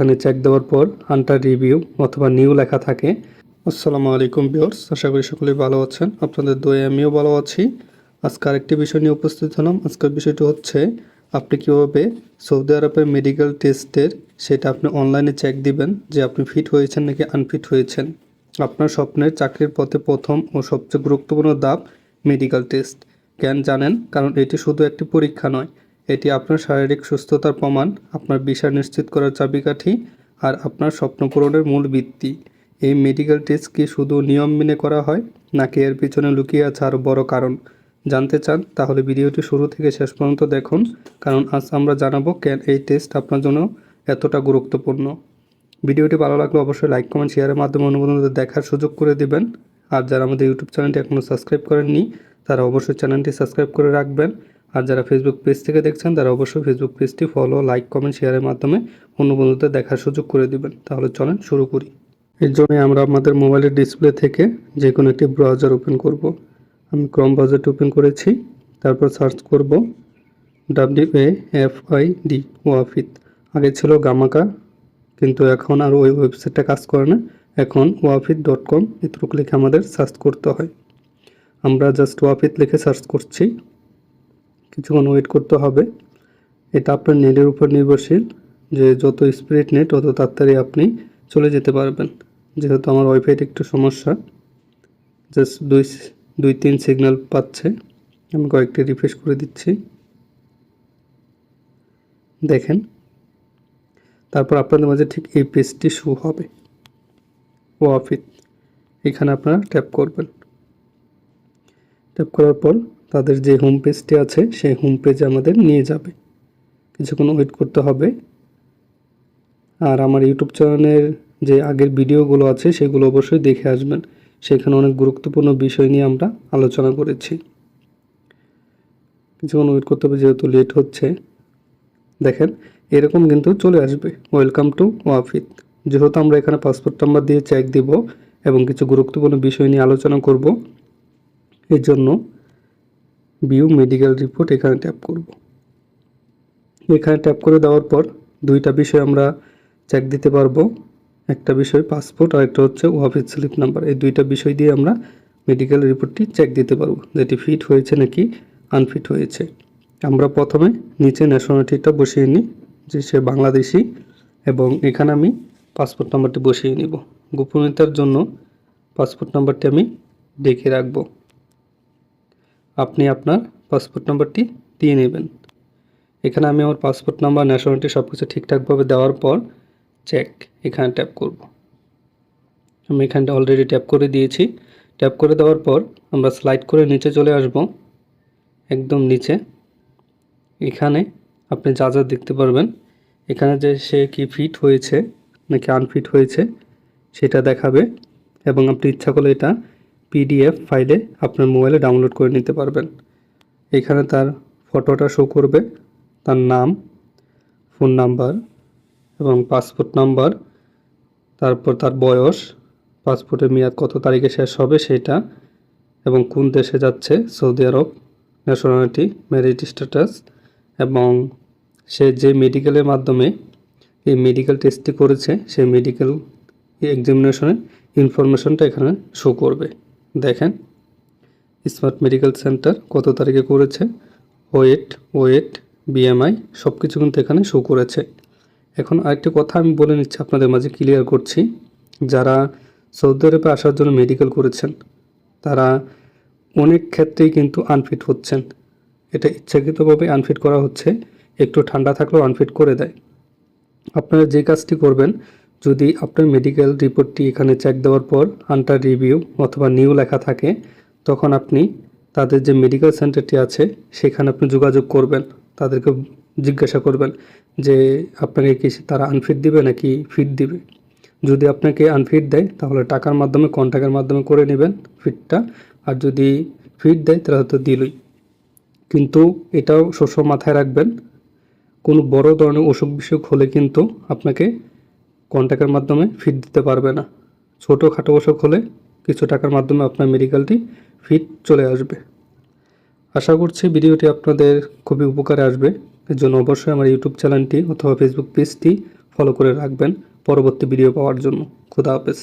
এখানে চেক দেওয়ার পর আন্টার রিভিউ অথবা নিউ লেখা থাকে। আসসালামু আলাইকুম বিয়র্স আশা করি সকলেই ভালো আছেন। আপনাদের দয়ে আমিও ভালো আছি। আজকে আরেকটি বিষয় নিয়ে উপস্থিত হলাম। আজকের বিষয়টি হচ্ছে, আপনি কীভাবে সৌদি আরবের মেডিকেল টেস্টের সেটা আপনি অনলাইনে চেক দিবেন, যে আপনি ফিট হয়েছেন নাকি আনফিট হয়েছেন। আপনার স্বপ্নের চাকরির পথে প্রথম ও সবচেয়ে গুরুত্বপূর্ণ ধাপ মেডিকেল টেস্ট কেন জানেন? কারণ এটি শুধু একটি পরীক্ষা নয় এটি আপনার শারীরিক সুস্থতার প্রমাণ, আপনার বিষয় নিশ্চিত করার চাবিকাঠি, আর আপনার স্বপ্ন পূরণের মূল ভিত্তি। এই মেডিকেল টেস্ট কি শুধু নিয়ম মেনে করা হয়, নাকি এর পিছনে লুকিয়ে আছে আরও বড় কারণ? জানতে চান, তাহলে ভিডিওটি শুরু থেকে শেষ পর্যন্ত দেখুন, কারণ আজ আমরা জানাব কেন এই টেস্ট আপনার জন্য এতটা গুরুত্বপূর্ণ। ভিডিওটি ভালো লাগলে অবশ্যই লাইক কমেন্ট শেয়ারের মাধ্যমে অনুমোদনদের দেখার সুযোগ করে দিবেন। আর যারা আমাদের ইউটিউব চ্যানেলটি এখনও সাবস্ক্রাইব করেননি, তারা অবশ্যই চ্যানেলটি সাবস্ক্রাইব করে রাখবেন। আর যারা ফেসবুক পেজ থেকে দেখছেন, তারা অবশ্যই ফেসবুক পেজটি ফলো লাইক কমেন্ট শেয়ারের মাধ্যমে অন্য বন্ধুদের দেখার সুযোগ করে দিবেন। তাহলে চলেন শুরু করি। এর জন্য আমরা আমাদের মোবাইলের ডিসপ্লে থেকে যে কোনো একটি ব্রাউজার ওপেন করব। আমি ক্রম ব্রাউজারটি ওপেন করেছি, তারপর সার্চ করব W A F I D ওয়াফিত আগে ছিল গামাকা কিন্তু এখন আর ওই ওয়েবসাইটটা কাজ করে না। এখন ওয়াফিত ডট কম এটুকু লিখে আমাদের সার্চ করতে হয়। আমরা জাস্ট ওয়াফিত লিখে সার্চ করছি। কিছুক্ষণ ওয়েট করতে হবে। এটা আপনার নেটের উপর নির্ভরশীল যে যত স্পিড নেট তত তাড়াতাড়ি আপনি চলে যেতে পারবেন। যেহেতু আমার ওয়াইফাইতে একটু সমস্যা জাস্ট দুই দুই তিন সিগন্যাল পাচ্ছে। আমি কয়েকটি রিফ্রেশ করে দিচ্ছি। দেখেন, তারপর আপনাদের মাঝে ঠিক এই পেজটি শু হবে। ও ওয়াফিত এখানে আপনারা ট্যাপ করবেন। ট্যাপ করার পর তাদের যে হোম পেজটি আছে, সেই হোম পেজে আমাদের নিয়ে যাবে। কিছুক্ষণ ওয়েট করতে হবে। আর আমার ইউটিউব চ্যানেলের যে আগের ভিডিওগুলো আছে, সেগুলো অবশ্যই দেখে আসবেন। সেখানে অনেক গুরুত্বপূর্ণ বিষয় নিয়ে আমরা আলোচনা করেছি। কিছুক্ষণ ওয়েট করতে হবে, যেহেতু লেট হচ্ছে। দেখেন, এরকম কিন্তু চলে আসবে। ওয়েলকাম টু ওয়াফিত যেহেতু আমরা এখানে পাসপোর্ট নাম্বার দিয়ে চেক দিব এবং কিছু গুরুত্বপূর্ণ বিষয় নিয়ে আলোচনা করব এর জন্য ভিউ মেডিকেল রিপোর্ট এখানে ট্যাপ করব। এখানে ট্যাপ করে দেওয়ার পর দুইটা বিষয় আমরা চেক দিতে পারব। একটা বিষয় পাসপোর্ট আর একটা হচ্ছে অফিস স্লিপ নাম্বার এই দুইটা বিষয় দিয়ে আমরা মেডিকেল রিপোর্টটি চেক দিতে পারব। যেটি ফিট হয়েছে নাকি আনফিট হয়েছে। আমরা প্রথমে নিচে ন্যাশনালিটিটা বসিয়ে নিই, যে সে বাংলাদেশি এবং এখানে আমি পাসপোর্ট নাম্বারটি বসিয়ে নিব। গোপনীয়তার জন্য পাসপোর্ট নাম্বারটি আমি দেখে রাখব। আপনি আপনার পাসপোর্ট নাম্বারটি দিয়ে নেবেন। এখানে আমি আমার পাসপোর্ট নাম্বার ন্যাশনালিটি সব কিছু ঠিকঠাকভাবে দেওয়ার পর চেক এখানে ট্যাপ করব। আমি এখানটা অলরেডি ট্যাপ করে দিয়েছি। ট্যাপ করে দেওয়ার পর আমরা স্লাইড করে নিচে চলে আসব। একদম নিচে। এখানে আপনি যা যা দেখতে পারবেন। এখানে যে সে কি ফিট হয়েছে, নাকি আনফিট হয়েছে, সেটা দেখাবে এবং আপনি ইচ্ছা করলে এটা পিডিএফ ফাইলে আপনার মোবাইলে ডাউনলোড করে নিতে পারবেন। এখানে তার ফটোটা শো করবে, তার নাম ফোন নাম্বার এবং পাসপোর্ট নাম্বার তারপর তার বয়স পাসপোর্টের মেয়াদ কত তারিখে শেষ হবে সেটা এবং কোন দেশে যাচ্ছে, Saudi Arab nationality marriage status এবং সে যে মেডিকেলের মাধ্যমে এই মেডিকেল টেস্টটি করেছে, সেই মেডিকেল এক্সামিনেশনের ইনফরমেশনটা এখানে শো করবে। দেখেন স্মার্ট মেডিকেল সেন্টার কত তারিখে করেছে? ওয়েট ওয়েট বিএমআই সব কিছু কিন্তু এখানে শো করেছে। এখন আরেকটি কথা আমি বলে নিচ্ছি আপনাদের মাঝে ক্লিয়ার করছি। যারা সৌদি আরবে আসার জন্য মেডিকেল করেছেন, তারা অনেক ক্ষেত্রেই কিন্তু আনফিট হচ্ছেন। এটা ইচ্ছাকৃতভাবে আনফিট করা হচ্ছে, একটু ঠান্ডা থাকলেও আনফিট করে দেয়। আপনারা যে কাজটি করবেন যদি আপনার মেডিকেল রিপোর্টটি এখানে চেক দেওয়ার পর আন্টার রিভিউ অথবা নিউ লেখা থাকে, তখন আপনি তাদের যে মেডিকেল সেন্টারটি আছে, সেখানে আপনি যোগাযোগ করবেন, তাদেরকে জিজ্ঞাসা করবেন যে আপনাকে কি তারা আনফিট দিবে নাকি ফিট দিবে। যদি আপনাকে আনফিট দেয়, তাহলে টাকার মাধ্যমে কন্ট্যাক্টের মাধ্যমে করে নেবেন ফিটটা আর যদি ফিট দেয়, তাহলে হয়তো দিলই। কিন্তু এটাও সবসময় মাথায় রাখবেন, কোনো বড় ধরনের অসুখ বিসুখ হলে কিন্তু আপনাকে কন্ট্যাক্টের মাধ্যমে ফিট দিতে পারবে না। ছোটো খাটো অসুখ হলে কিছু টাকার মাধ্যমে আপনার মেডিকেলটি ফিট চলে আসবে। আশা করছি ভিডিওটি আপনাদের খুবই উপকারে আসবে। এর জন্য অবশ্যই আমার ইউটিউব চ্যানেলটি অথবা ফেসবুক পেজটি ফলো করে রাখবেন। পরবর্তী ভিডিও পাওয়ার জন্য। খুদা হাফেজ।